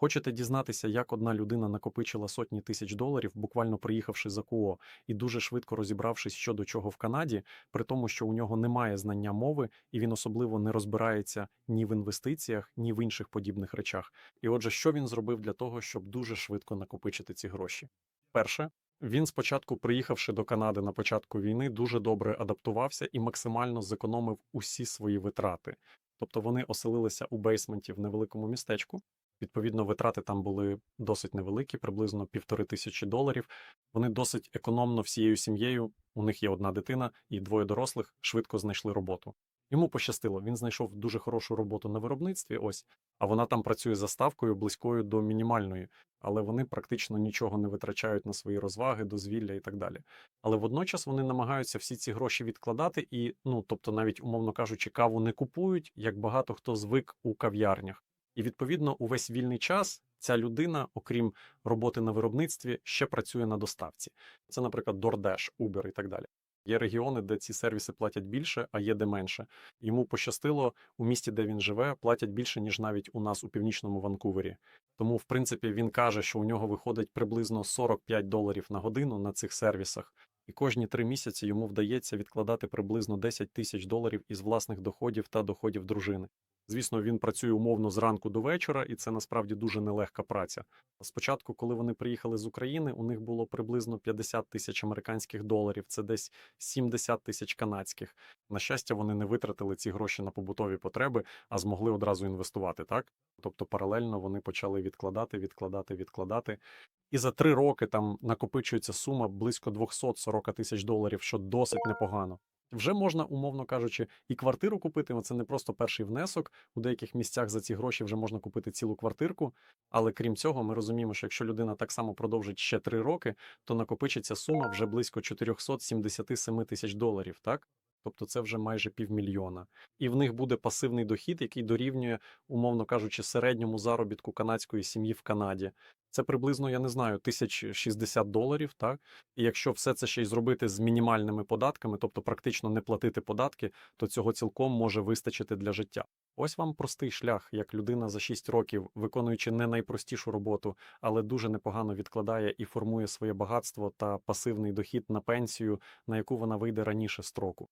Хочете дізнатися, як одна людина накопичила сотні тисяч доларів, буквально приїхавши за КУО, і дуже швидко розібравшись, що до чого в Канаді, при тому, що у нього немає знання мови, і він особливо не розбирається ні в інвестиціях, ні в інших подібних речах. І отже, що він зробив для того, щоб дуже швидко накопичити ці гроші? Перше, він спочатку, приїхавши до Канади на початку війни, дуже добре адаптувався і максимально зекономив усі свої витрати. Тобто вони оселилися у бейсменті в невеликому містечку. Відповідно, витрати там були досить невеликі, приблизно півтори тисячі доларів. Вони досить економно всією сім'єю. У них є одна дитина і двоє дорослих швидко знайшли роботу. Йому пощастило. Він знайшов дуже хорошу роботу на виробництві. Ось, а вона там працює за ставкою близькою до мінімальної, але вони практично нічого не витрачають на свої розваги, дозвілля і так далі. Але водночас вони намагаються всі ці гроші відкладати, і ну тобто, навіть умовно кажучи, каву не купують, як багато хто звик у кав'ярнях. І відповідно, увесь вільний час ця людина, окрім роботи на виробництві, ще працює на доставці. Це, наприклад, DoorDash, Uber і так далі. Є регіони, де ці сервіси платять більше, а є де менше. Йому пощастило у місті, де він живе, платять більше ніж навіть у нас у північному Ванкувері. Тому, в принципі, він каже, що у нього виходить приблизно 45 доларів на годину на цих сервісах. І кожні три місяці йому вдається відкладати приблизно 10 тисяч доларів із власних доходів та доходів дружини. Звісно, він працює умовно зранку до вечора, і це насправді дуже нелегка праця. Спочатку, коли вони приїхали з України, у них було приблизно 50 тисяч американських доларів, це десь 70 тисяч канадських. На щастя, вони не витратили ці гроші на побутові потреби, а змогли одразу інвестувати, так? Тобто паралельно вони почали відкладати, відкладати, відкладати. І за три роки там накопичується сума близько 240 тисяч доларів, що досить непогано. Вже можна, умовно кажучи, і квартиру купити. Це не просто перший внесок. У деяких місцях за ці гроші вже можна купити цілу квартирку. Але крім цього, ми розуміємо, що якщо людина так само продовжить ще три роки, то накопичиться сума вже близько 477 тисяч доларів, так? Тобто це вже майже півмільйона. І в них буде пасивний дохід, який дорівнює, умовно кажучи, середньому заробітку канадської сім'ї в Канаді. Це приблизно, я не знаю, 1060 доларів, так? І якщо все це ще й зробити з мінімальними податками, тобто практично не платити податки, то цього цілком може вистачити для життя. Ось вам простий шлях, як людина за 6 років, виконуючи не найпростішу роботу, але дуже непогано відкладає і формує своє багатство та пасивний дохід на пенсію, на яку вона вийде раніше строку.